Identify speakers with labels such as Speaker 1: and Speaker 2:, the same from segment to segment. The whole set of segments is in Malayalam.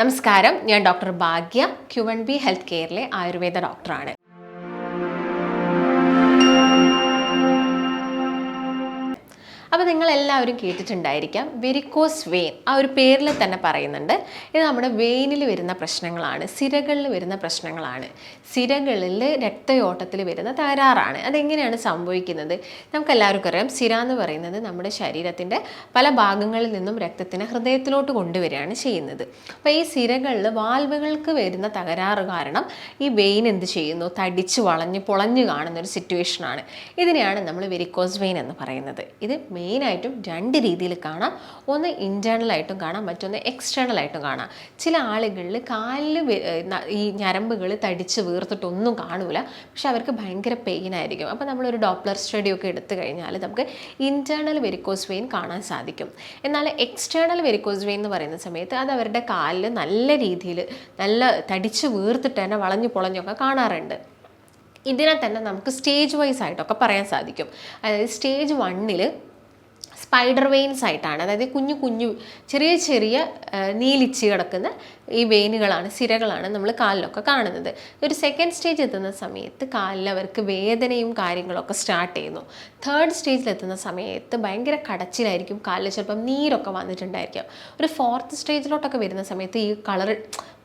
Speaker 1: നമസ്കാരം. ഞാൻ doctor Bhagya Q N B health കെയറിലെ Ayurveda ഡോക്ടറാണ്. അപ്പോൾ നിങ്ങളെല്ലാവരും കേട്ടിട്ടുണ്ടായിരിക്കാം വെരിക്കോസ് വെയിൻ ആ ഒരു പേരിൽ തന്നെ പറയുന്നുണ്ട്. ഇത് നമ്മുടെ വെയിനിൽ വരുന്ന പ്രശ്നങ്ങളാണ് സിരകളിൽ വരുന്ന പ്രശ്നങ്ങളാണ്. സിരകളിൽ രക്തയോട്ടത്തിൽ വരുന്ന തകരാറാണ്. അതെങ്ങനെയാണ് സംഭവിക്കുന്നത്? നമുക്ക് എല്ലാവർക്കും അറിയാം സിര എന്ന് പറയുന്നത് നമ്മുടെ ശരീരത്തിന്റെ പല ഭാഗങ്ങളിൽ നിന്നും രക്തത്തിനെ ഹൃദയത്തിലോട്ട് കൊണ്ടുവരികയാണ് ചെയ്യുന്നത്. അപ്പോൾ ഈ സിരകളിൽ വാൽവുകൾക്ക് വരുന്ന തകരാറ് കാരണം ഈ വെയിൻ എന്ത് ചെയ്യുന്നു? തടിച്ച് വളഞ്ഞ് പൊളഞ്ഞ് കാണുന്ന ഒരു സിറ്റുവേഷനാണ് ഇതിനെയാണ് നമ്മൾ വെരിക്കോസ് വെയിൻ എന്ന് പറയുന്നത്. ഇത് മെയിനായിട്ടും രണ്ട് രീതിയിൽ കാണാം. ഒന്ന് ആയിട്ടും കാണാം മറ്റൊന്ന് എക്സ്റ്റേണലായിട്ടും കാണാം. ചില ആളുകളിൽ കാലിൽ ഈ ഞരമ്പുകൾ തടിച്ച് വീർത്തിട്ടൊന്നും കാണൂല. പക്ഷെ അവർക്ക് ഭയങ്കര പെയിൻ ആയിരിക്കും. അപ്പോൾ നമ്മളൊരു ഡോപ്ലർ സ്റ്റഡി ഒക്കെ എടുത്തു കഴിഞ്ഞാൽ നമുക്ക് ഇന്റേർണൽ വെരിക്കോസ് വെയിൻ കാണാൻ സാധിക്കും. എന്നാൽ എക്സ്റ്റേണൽ വെരിക്കോസ് വെയിൻ എന്ന് പറയുന്ന സമയത്ത് അത് അവരുടെ കാലിൽ നല്ല രീതിയിൽ നല്ല തടിച്ച് വീർത്തിട്ട് തന്നെ വളഞ്ഞു പൊളഞ്ഞൊക്കെ കാണാറുണ്ട്. ഇതിനെ തന്നെ നമുക്ക് സ്റ്റേജ് വൈസ് ആയിട്ടൊക്കെ പറയാൻ സാധിക്കും. അതായത് സ്റ്റേജ് വണ്ണിൽ സ്പൈഡർ വെയിൻസ് ആയിട്ടാണ്. അതായത് കുഞ്ഞു കുഞ്ഞു ചെറിയ ചെറിയ നീലിച്ച് കിടക്കുന്ന ഈ വെയിനുകളാണ് സിരകളാണ് നമ്മൾ കാലിലൊക്കെ കാണുന്നത്. ഒരു സെക്കൻഡ് സ്റ്റേജ് എത്തുന്ന സമയത്ത് കാലിൽ അവർക്ക് വേദനയും കാര്യങ്ങളൊക്കെ സ്റ്റാർട്ട് ചെയ്യുന്നു. തേർഡ് സ്റ്റേജിൽ എത്തുന്ന സമയത്ത് ഭയങ്കര കടച്ചിലായിരിക്കും കാലിൽ ചിലപ്പം നീരൊക്കെ വന്നിട്ടുണ്ടായിരിക്കാം. ഒരു ഫോർത്ത് സ്റ്റേജിലോട്ടൊക്കെ വരുന്ന സമയത്ത് ഈ കളർ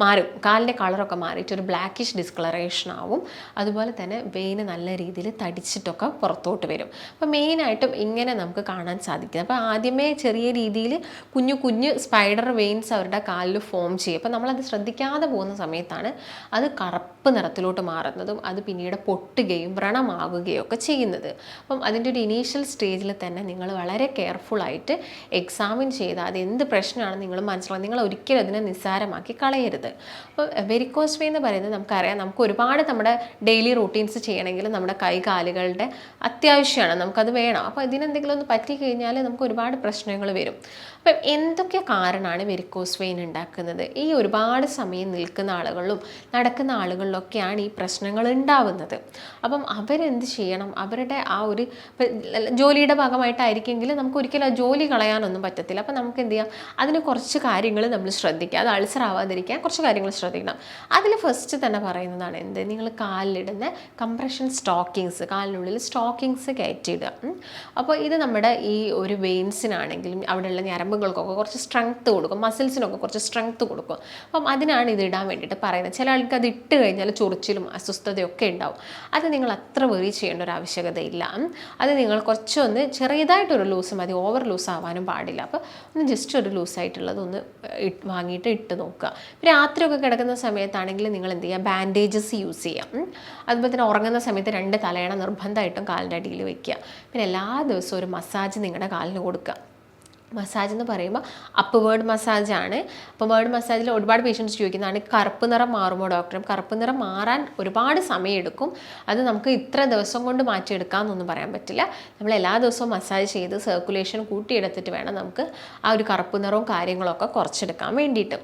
Speaker 1: മാറും. കാലിന്റെ കളറൊക്കെ മാറിയിട്ട് ഒരു ബ്ലാക്കിഷ് ഡിസ്കളറേഷൻ ആവും. അതുപോലെ തന്നെ വെയിന് നല്ല രീതിയിൽ തടിച്ചിട്ടൊക്കെ പുറത്തോട്ട് വരും. അപ്പോൾ മെയിനായിട്ടും ഇങ്ങനെ നമുക്ക് കാണാൻ സാധിക്കും. അപ്പോൾ ആദ്യമേ ചെറിയ രീതിയിൽ കുഞ്ഞു കുഞ്ഞു സ്പൈഡർ വെയിൻസ് അവരുടെ കാലിൽ ഫോം ചെയ്യും. അപ്പോൾ നമ്മളത് ശ്രദ്ധിക്കാതെ പോകുന്ന സമയത്താണ് അത് കറുപ്പ് നിറത്തിലോട്ട് മാറുന്നതും അത് പിന്നീട് പൊട്ടുകയും വ്രണമാകുകയും ഒക്കെ ചെയ്യുന്നത്. അപ്പം അതിന്റെ ഒരു ഇനീഷ്യൽ സ്റ്റേജിൽ തന്നെ നിങ്ങൾ വളരെ കെയർഫുള്ളായിട്ട് എക്സാമിൻ ചെയ്ത് അത് എന്ത് പ്രശ്നമാണെന്ന് നിങ്ങൾ മനസ്സിലാക്കുക നിങ്ങൾ ഒരിക്കലും അതിനെ നിസ്സാരമാക്കി കളയരുത്. അപ്പോൾ വെരിക്കോസ് എന്ന് പറയുന്നത് നമുക്കറിയാം. നമുക്ക് ഒരുപാട് നമ്മുടെ ഡെയിലി റൂട്ടീൻസ് ചെയ്യണമെങ്കിൽ നമ്മുടെ കൈ കാലുകളുടെ അത്യാവശ്യമാണ്. നമുക്കത് വേണം. അപ്പോൾ ഇതിനെന്തെങ്കിലും ഒന്ന് പറ്റിക്കഴിഞ്ഞാൽ നമുക്ക് ഒരുപാട് പ്രശ്നങ്ങൾ വരും. അപ്പം എന്തൊക്കെ കാരണമാണ് വെരിക്കോസ് ഉണ്ടാക്കുന്നത്? ഈ ഒരുപാട് സമയം നിൽക്കുന്ന ആളുകളിലും നടക്കുന്ന ആളുകളിലൊക്കെയാണ് ഈ പ്രശ്നങ്ങൾ ഉണ്ടാവുന്നത്. അപ്പം അവരെന്ത് ചെയ്യണം? അവരുടെ ആ ഒരു ജോലിയുടെ ഭാഗമായിട്ടായിരിക്കുമെങ്കിൽ നമുക്ക് ഒരിക്കലും ആ ജോലി കളയാനൊന്നും പറ്റത്തില്ല. അപ്പം നമുക്ക് എന്ത് ചെയ്യാം? അതിന് കുറച്ച് കാര്യങ്ങൾ നമ്മൾ ശ്രദ്ധിക്കുക. അത് അൾസർ ആവാതിരിക്കാൻ കുറച്ച് കാര്യങ്ങൾ ശ്രദ്ധിക്കണം. അതിൽ ഫസ്റ്റ് തന്നെ പറയുന്നതാണ് എന്ത്? നിങ്ങൾ കാലിലിടുന്ന കംപ്രഷൻ സ്റ്റോക്കിങ്സ് കാലിനുള്ളിൽ സ്റ്റോക്കിങ്സ് കയറ്റിയിടുക. അപ്പോൾ ഇത് നമ്മുടെ ഈ ഒരു വെയിൻസിനാണെങ്കിലും അവിടെയുള്ള ഞരമ്പുകൾക്കൊക്കെ കുറച്ച് സ്ട്രെങ്ത്ത് കൊടുക്കും. മസിൽസിനൊക്കെ കുറച്ച് സ്ട്രെങ്ത്ത് കൊടുക്കും. അപ്പം അതിനാണ് ഇത് ഇടാൻ വേണ്ടിയിട്ട് പറയുന്നത്. ചില ആൾക്ക് അത് ഇട്ട് കഴിഞ്ഞാൽ ചൊറിച്ചിലും അസ്വസ്ഥതയൊക്കെ ഉണ്ടാവും. അത് നിങ്ങൾ അത്ര വെറി ചെയ്യേണ്ട ഒരു ആവശ്യകതയില്ല. അത് നിങ്ങൾ കുറച്ചൊന്ന് ചെറിയതായിട്ടൊരു ലൂസ് മതി ഓവർ ലൂസ് ആവാനും പാടില്ല. അപ്പോൾ ഒന്ന് ജസ്റ്റ് ഒരു ലൂസായിട്ടുള്ളത് ഒന്ന് വാങ്ങിയിട്ട് ഇട്ട് നോക്കുക. രാത്രിയൊക്കെ കിടക്കുന്ന സമയത്താണെങ്കിൽ നിങ്ങൾ എന്ത് ചെയ്യുക? ബാൻഡേജസ് യൂസ് ചെയ്യാം. അതുപോലെ തന്നെ ഉറങ്ങുന്ന സമയത്ത് രണ്ട് തലയണ നിർബന്ധമായിട്ടും കാലിന്റെ അടിയിൽ വെക്കുക. പിന്നെ എല്ലാ ദിവസവും ഒരു മസാജ് നിങ്ങളുടെ കാലിന് കൊടുക്കുക. മസാജ് എന്ന് പറയുമ്പോൾ അപ്പ് വേർഡ് മസാജാണ് അപ്പോൾ വേർഡ് മസാജിൽ ഒരുപാട് പേഷ്യൻസ് ചോദിക്കുന്നതാണ് കറുപ്പ് നിറം മാറുമോ ഡോക്ടറും കറുപ്പ് നിറം മാറാൻ ഒരുപാട് സമയമെടുക്കും അത് നമുക്ക് ഇത്ര ദിവസം കൊണ്ട് മാറ്റിയെടുക്കാമെന്നൊന്നും പറയാൻ പറ്റില്ല. നമ്മൾ എല്ലാ ദിവസവും മസാജ് ചെയ്ത് സർക്കുലേഷൻ കൂട്ടിയെടുത്തിട്ട് വേണം നമുക്ക് ആ ഒരു കറുപ്പ് നിറവും കാര്യങ്ങളൊക്കെ കുറച്ചെടുക്കാൻ വേണ്ടിയിട്ട്.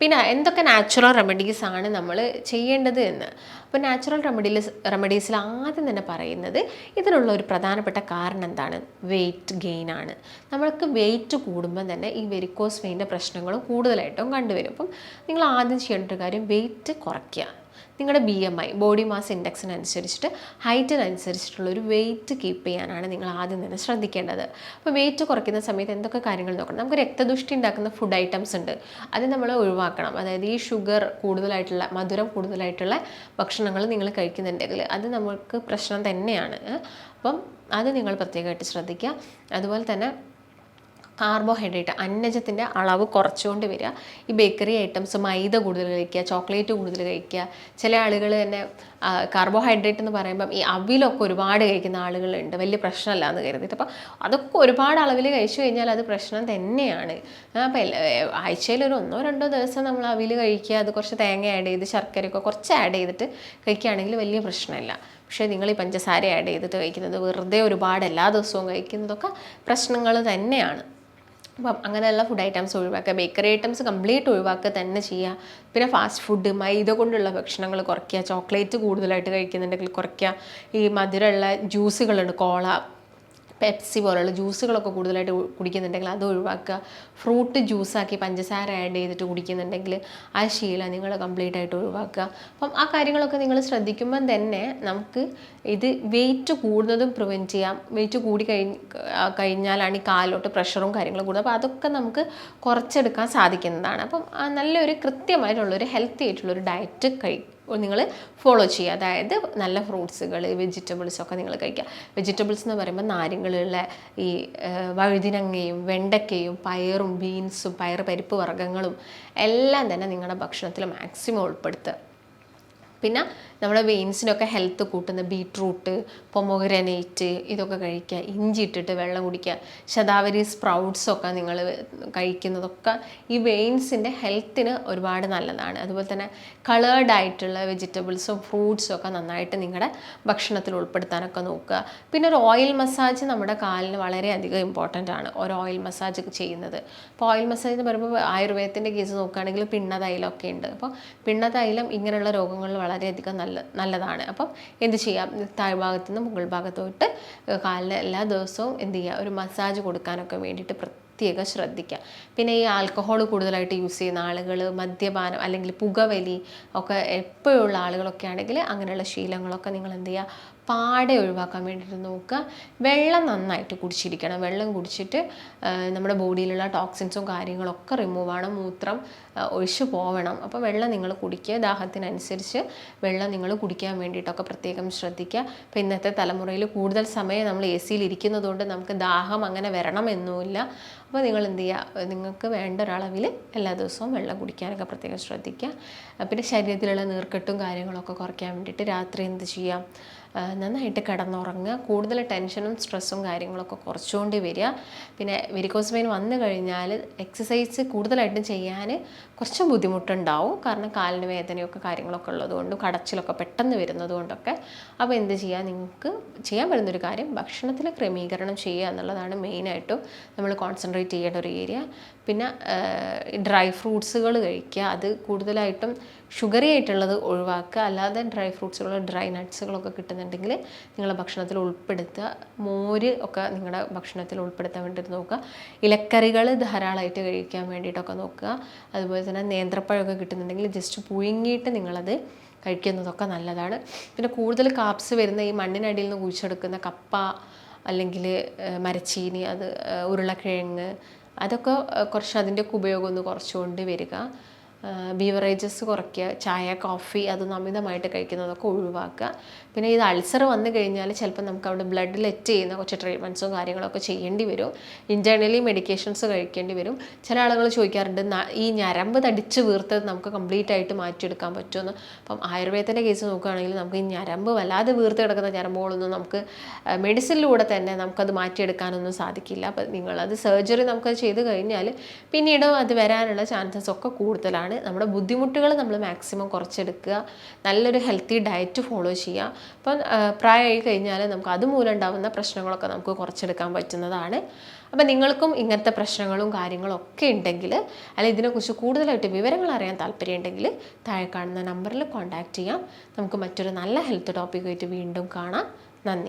Speaker 1: പിന്നെ എന്തൊക്കെ നാച്ചുറൽ റെമഡീസ് ആണ് നമ്മൾ ചെയ്യേണ്ടത് എന്ന്? അപ്പോൾ നാച്ചുറൽ റെമഡീസ് റെമഡീസിൽ ആദ്യം തന്നെ പറയുന്നത് ഇതിനുള്ള ഒരു പ്രധാനപ്പെട്ട കാരണം എന്താണ്? വെയിറ്റ് ഗെയിൻ ആണ്. നമ്മൾക്ക് വെയിറ്റ് കൂടുമ്പോൾ തന്നെ ഈ വെരിക്കോസ് വെയിന്റെ പ്രശ്നങ്ങളും കൂടുതലായിട്ടും കണ്ടുവരും. അപ്പം നിങ്ങൾ ആദ്യം ചെയ്യേണ്ട ഒരു കാര്യം വെയിറ്റ് കുറയ്ക്കുക. നിങ്ങളുടെ B M I body mass ഇൻഡെക്സിനനുസരിച്ചിട്ട് ഹൈറ്റിനനുസരിച്ചിട്ടുള്ള ഒരു വെയിറ്റ് കീപ്പ് ചെയ്യാനാണ് നിങ്ങൾ ആദ്യം തന്നെ ശ്രദ്ധിക്കേണ്ടത്. അപ്പോൾ വെയിറ്റ് കുറയ്ക്കുന്ന സമയത്ത് എന്തൊക്കെ കാര്യങ്ങൾ നോക്കണം? നമുക്ക് രക്തദുഷ്ടി ഉണ്ടാക്കുന്ന ഫുഡ് ഐറ്റംസ് ഉണ്ട്. അത് നമ്മൾ ഒഴിവാക്കണം. അതായത് ഈ ഷുഗർ കൂടുതലായിട്ടുള്ള മധുരം കൂടുതലായിട്ടുള്ള ഭക്ഷണങ്ങൾ നിങ്ങൾ കഴിക്കുന്നുണ്ടെങ്കിൽ അത് നമുക്ക് പ്രശ്നം തന്നെയാണ്. അപ്പം അത് നിങ്ങൾ പ്രത്യേകമായിട്ട് ശ്രദ്ധിക്കുക. അതുപോലെ തന്നെ കാർബോഹൈഡ്രേറ്റ് അന്നജത്തിന്റെ അളവ് കുറച്ചുകൊണ്ട് വരിക. ഈ ബേക്കറി ഐറ്റംസ് മൈദ കൂടുതൽ കഴിക്കുക ചോക്ലേറ്റ് കൂടുതൽ കഴിക്കുക. ചില ആളുകൾ തന്നെ കാർബോഹൈഡ്രേറ്റ് എന്ന് പറയുമ്പം ഈ അവിലൊക്കെ ഒരുപാട് കഴിക്കുന്ന ആളുകളുണ്ട്. വലിയ പ്രശ്നമല്ല എന്ന് കരുതിയിട്ട്. അപ്പോൾ അതൊക്കെ ഒരുപാട് അളവിൽ കഴിച്ചു കഴിഞ്ഞാൽ അത് പ്രശ്നം തന്നെയാണ്. അപ്പോൾ ആഴ്ചയിൽ ഒരു ഒന്നോ രണ്ടോ ദിവസം നമ്മൾ അവിൽ കഴിക്കുക അത് കുറച്ച് തേങ്ങ ആഡ് ചെയ്ത് ശർക്കരയൊക്കെ കുറച്ച് ആഡ് ചെയ്തിട്ട് കഴിക്കുകയാണെങ്കിൽ വലിയ പ്രശ്നമില്ല. പക്ഷേ നിങ്ങൾ ഈ പഞ്ചസാര ആഡ് ചെയ്തിട്ട് കഴിക്കുന്നത് വെറുതെ ഒരുപാട് എല്ലാ ദിവസവും കഴിക്കുന്നതൊക്കെ പ്രശ്നങ്ങൾ തന്നെയാണ്. അപ്പം അങ്ങനെയുള്ള ഫുഡ് ഐറ്റംസ് ഒഴിവാക്കുക ബേക്കറി ഐറ്റംസ് കംപ്ലീറ്റ് ഒഴിവാക്കുക തന്നെ ചെയ്യുക. പിന്നെ ഫാസ്റ്റ് ഫുഡ് മൈദ കൊണ്ടുള്ള ഭക്ഷണങ്ങൾ കുറയ്ക്കുക ചോക്ലേറ്റ് കൂടുതലായിട്ട് കഴിക്കുന്നുണ്ടെങ്കിൽ കുറയ്ക്കുക. ഈ മധുരമുള്ള ജ്യൂസുകളുണ്ട് കോള പെപ്സി പോലുള്ള ജ്യൂസുകളൊക്കെ കൂടുതലായിട്ട് കുടിക്കുന്നുണ്ടെങ്കിൽ അത് ഒഴിവാക്കുക. ഫ്രൂട്ട് ജ്യൂസാക്കി പഞ്ചസാര ആഡ് ചെയ്തിട്ട് കുടിക്കുന്നുണ്ടെങ്കിൽ ആ ശീലം നിങ്ങൾ കംപ്ലീറ്റ് ആയിട്ട് ഒഴിവാക്കുക. അപ്പം ആ കാര്യങ്ങളൊക്കെ നിങ്ങൾ ശ്രദ്ധിക്കുമ്പം തന്നെ നമുക്ക് ഇത് വെയിറ്റ് കൂടുന്നതും പ്രിവെന്റ് ചെയ്യാം. വെയിറ്റ് കൂടി കഴിഞ്ഞ് കഴിഞ്ഞാലാണ് ഈ കാലിലോട്ട് പ്രഷറും കാര്യങ്ങളും കൂടുന്നത്. അപ്പോൾ അതൊക്കെ നമുക്ക് കുറച്ചെടുക്കാൻ സാധിക്കുന്നതാണ്. അപ്പം നല്ലൊരു കൃത്യമായിട്ടുള്ളൊരു ഹെൽത്തി ആയിട്ടുള്ളൊരു ഡയറ്റ് കഴി നിങ്ങൾ ഫോളോ ചെയ്യുക. അതായത് നല്ല ഫ്രൂട്ട്സുകൾ വെജിറ്റബിൾസ് ഒക്കെ നിങ്ങൾ കഴിക്കുക. വെജിറ്റബിൾസ് എന്ന് പറയുമ്പോൾ നാരങ്ങളുള്ള ഈ വഴുതിനങ്ങയും വെണ്ടയ്ക്കയും പയറും ബീൻസും പയർ പരിപ്പ് വർഗങ്ങളും എല്ലാം തന്നെ നിങ്ങളുടെ ഭക്ഷണത്തിൽ മാക്സിമം ഉൾപ്പെടുത്തുക. പിന്നെ നമ്മുടെ വെയിൻസിനൊക്കെ ഹെൽത്ത് കൂട്ടുന്ന ബീട്രൂട്ട് പൊമോഗ്രനേറ്റ് ഇതൊക്കെ കഴിക്കുക. ഇഞ്ചി ഇട്ടിട്ട് വെള്ളം കുടിക്കുക. ശതാവരി സ്പ്രൗട്ട്സൊക്കെ നിങ്ങൾ കഴിക്കുന്നതൊക്കെ ഈ വെയിൻസിന്റെ ഹെൽത്തിന് ഒരുപാട് നല്ലതാണ്. അതുപോലെ തന്നെ കളേർഡ് ആയിട്ടുള്ള വെജിറ്റബിൾസും ഫ്രൂട്ട്സും ഒക്കെ നന്നായിട്ട് നിങ്ങളുടെ ഭക്ഷണത്തിൽ ഉൾപ്പെടുത്താനൊക്കെ നോക്കുക. പിന്നെ ഒരു ഓയിൽ മസാജ് നമ്മുടെ കാലിന് വളരെയധികം ഇമ്പോർട്ടന്റ് ആണ്. ഒരു ഓയിൽ മസാജ് ചെയ്യുന്നത്. അപ്പോൾ ഓയിൽ മസാജ് എന്ന് പറയുമ്പോൾ ആയുർവേദത്തിന്റെ കേസ് നോക്കുകയാണെങ്കിൽ പിണ്ണതൈലമൊക്കെ ഉണ്ട്. അപ്പോൾ പിണ്ണതൈലം ഇങ്ങനെയുള്ള രോഗങ്ങളിൽ വളരെയധികം നല്ല നല്ലതാണ്. അപ്പം എന്ത് ചെയ്യാം? താഴ്ഭാഗത്തു നിന്ന് മുകൾ ഭാഗത്തോട്ട് കാലിന് എല്ലാ ദിവസവും എന്ത് ചെയ്യുക? ഒരു മസാജ് കൊടുക്കാനൊക്കെ വേണ്ടിയിട്ട് പ്രത്യേകം ശ്രദ്ധിക്കുക. പിന്നെ ഈ ആൽക്കഹോൾ കൂടുതലായിട്ട് യൂസ് ചെയ്യുന്ന ആളുകൾ മദ്യപാനം അല്ലെങ്കിൽ പുകവലി ഒക്കെ എപ്പോഴുള്ള ആളുകളൊക്കെ ആണെങ്കിൽ അങ്ങനെയുള്ള ശീലങ്ങളൊക്കെ നിങ്ങൾ എന്ത് ചെയ്യുക? പാടെ ഒഴിവാക്കാൻ വേണ്ടിയിട്ട് നോക്കുക. വെള്ളം നന്നായിട്ട് കുടിച്ചിരിക്കണം. വെള്ളം കുടിച്ചിട്ട് നമ്മുടെ ബോഡിയിലുള്ള ടോക്സിൻസും കാര്യങ്ങളൊക്കെ റിമൂവ് ആണ്. മൂത്രം ഒഴിച്ചു പോവണം. അപ്പോൾ വെള്ളം നിങ്ങൾ കുടിക്കുക. ദാഹത്തിനനുസരിച്ച് വെള്ളം നിങ്ങൾ കുടിക്കാൻ വേണ്ടിയിട്ടൊക്കെ പ്രത്യേകം ശ്രദ്ധിക്കുക. അപ്പോൾ ഇന്നത്തെ തലമുറയിൽ കൂടുതൽ സമയം നമ്മൾ എ സിയിൽ ഇരിക്കുന്നതുകൊണ്ട് നമുക്ക് ദാഹം അങ്ങനെ വരണമെന്നുമില്ല അപ്പോൾ നിങ്ങൾ എന്ത് ചെയ്യുക? നിങ്ങൾക്ക് വേണ്ട ഒരളവിൽ എല്ലാ ദിവസവും വെള്ളം കുടിക്കാനൊക്കെ പ്രത്യേകം ശ്രദ്ധിക്കുക. പിന്നെ ശരീരത്തിലുള്ള നീർക്കെട്ടും കാര്യങ്ങളൊക്കെ കുറയ്ക്കാൻ വേണ്ടിയിട്ട് രാത്രി എന്ത് ചെയ്യാം നന്നായിട്ട് കിടന്നുറങ്ങുക. കൂടുതൽ ടെൻഷനും സ്ട്രെസ്സും കാര്യങ്ങളൊക്കെ കുറച്ചുകൊണ്ട് വരിക. പിന്നെ വെരിക്കോസ് വെയിൻ വന്നു കഴിഞ്ഞാൽ എക്സസൈസ് കൂടുതലായിട്ടും ചെയ്യാൻ കുറച്ച് ബുദ്ധിമുട്ടുണ്ടാവും. കാരണം കാലിന് വേദനയൊക്കെ കാര്യങ്ങളൊക്കെ ഉള്ളതുകൊണ്ടും കടച്ചിലൊക്കെ പെട്ടെന്ന് വരുന്നതുകൊണ്ടൊക്കെ. അപ്പോൾ എന്ത് ചെയ്യുക നിങ്ങൾക്ക് ചെയ്യാൻ പറ്റുന്നൊരു കാര്യം ഭക്ഷണത്തിൽ ക്രമീകരണം ചെയ്യുക എന്നുള്ളതാണ് മെയിനായിട്ടും നമ്മൾ കോൺസെൻട്രേറ്റ് ചെയ്യേണ്ട ഒരു ഏരിയ പിന്നെ ഡ്രൈ ഫ്രൂട്ട്സുകൾ കഴിക്കുക. അത് കൂടുതലായിട്ടും ഷുഗറി ആയിട്ടുള്ളത് ഒഴിവാക്കുക. അല്ലാതെ ഡ്രൈ ഫ്രൂട്ട്സുകൾ ഡ്രൈ നട്ട്സുകളൊക്കെ കിട്ടുന്നുണ്ടെങ്കിൽ നിങ്ങളുടെ ഭക്ഷണത്തിൽ ഉൾപ്പെടുത്തുക. മോര് ഒക്കെ നിങ്ങളുടെ ഭക്ഷണത്തിൽ ഉൾപ്പെടുത്താൻ വേണ്ടിയിട്ട് നോക്കുക. ഇലക്കറികൾ ധാരാളമായിട്ട് കഴിക്കാൻ വേണ്ടിയിട്ടൊക്കെ നോക്കുക. അതുപോലെ തന്നെ നേന്ത്രപ്പഴമൊക്കെ കിട്ടുന്നുണ്ടെങ്കിൽ ജസ്റ്റ് പുഴുങ്ങിയിട്ട് നിങ്ങളത് കഴിക്കുന്നതൊക്കെ നല്ലതാണ്. പിന്നെ കൂടുതൽ കാപ്സ് വരുന്ന ഈ മണ്ണിനടിയിൽ നിന്ന് കുഴിച്ചെടുക്കുന്ന കപ്പ അല്ലെങ്കിൽ മരച്ചീനി അത് ഉരുളക്കിഴങ്ങ് അതൊക്കെ കുറച്ച് അതിന്റെയൊക്കെ ഉപയോഗം ഒന്ന് കുറച്ചുകൊണ്ട് വരിക. ബീവറേജസ് കുറയ്ക്കുക ചായ കോഫി അത് അമിതമായിട്ട് കഴിക്കുന്നതൊക്കെ ഒഴിവാക്കുക. പിന്നെ ഇത് അൾസർ വന്നു കഴിഞ്ഞാൽ ചിലപ്പോൾ നമുക്ക് അവിടെ ബ്ലഡ് ലെറ്റ് ചെയ്യുന്ന കുറച്ച് ട്രീറ്റ്മെന്റ്സും കാര്യങ്ങളൊക്കെ ചെയ്യേണ്ടി വരും. ഇന്റേർണലി മെഡിക്കേഷൻസ് കഴിക്കേണ്ടി വരും. ചില ആളുകൾ ചോദിക്കാറുണ്ട് ഈ ഞരമ്പ് തടിച്ച് വീർത്തത് നമുക്ക് കംപ്ലീറ്റ് ആയിട്ട് മാറ്റിയെടുക്കാൻ പറ്റുമെന്ന്? അപ്പം ആയുർവേദത്തിന്റെ കേസ് നോക്കുകയാണെങ്കിൽ നമുക്ക് ഈ ഞരമ്പ് വല്ലാതെ വീർത്ത് കിടക്കുന്ന ഞരമ്പുകളൊന്നും നമുക്ക് മെഡിസിനിലൂടെ തന്നെ നമുക്കത് മാറ്റിയെടുക്കാനൊന്നും സാധിക്കില്ല. അപ്പം നിങ്ങളത് സർജറി നമുക്കത് ചെയ്ത് കഴിഞ്ഞാൽ പിന്നീട് അത് വരാനുള്ള ചാൻസസ് ഒക്കെ കൂടുതലാണ്. നമ്മുടെ ബുദ്ധിമുട്ടുകൾ നമ്മൾ മാക്സിമം കുറച്ചെടുക്കുക. നല്ലൊരു ഹെൽത്തി ഡയറ്റ് ഫോളോ ചെയ്യുക. അപ്പം പ്രായമായി കഴിഞ്ഞാൽ നമുക്ക് അതുമൂലം ഉണ്ടാകുന്ന പ്രശ്നങ്ങളൊക്കെ നമുക്ക് കുറച്ചെടുക്കാൻ പറ്റുന്നതാണ്. അപ്പം നിങ്ങൾക്കും ഇങ്ങനത്തെ പ്രശ്നങ്ങളും കാര്യങ്ങളും ഒക്കെ ഉണ്ടെങ്കിൽ അല്ലെങ്കിൽ ഇതിനെക്കുറിച്ച് കൂടുതലായിട്ട് വിവരങ്ങൾ അറിയാൻ താല്പര്യമുണ്ടെങ്കിൽ താഴെ കാണുന്ന നമ്പറിൽ കോൺടാക്റ്റ് ചെയ്യാം. നമുക്ക് മറ്റൊരു നല്ല ഹെൽത്ത് ടോപ്പിക്കായിട്ട് വീണ്ടും കാണാം. നന്ദി.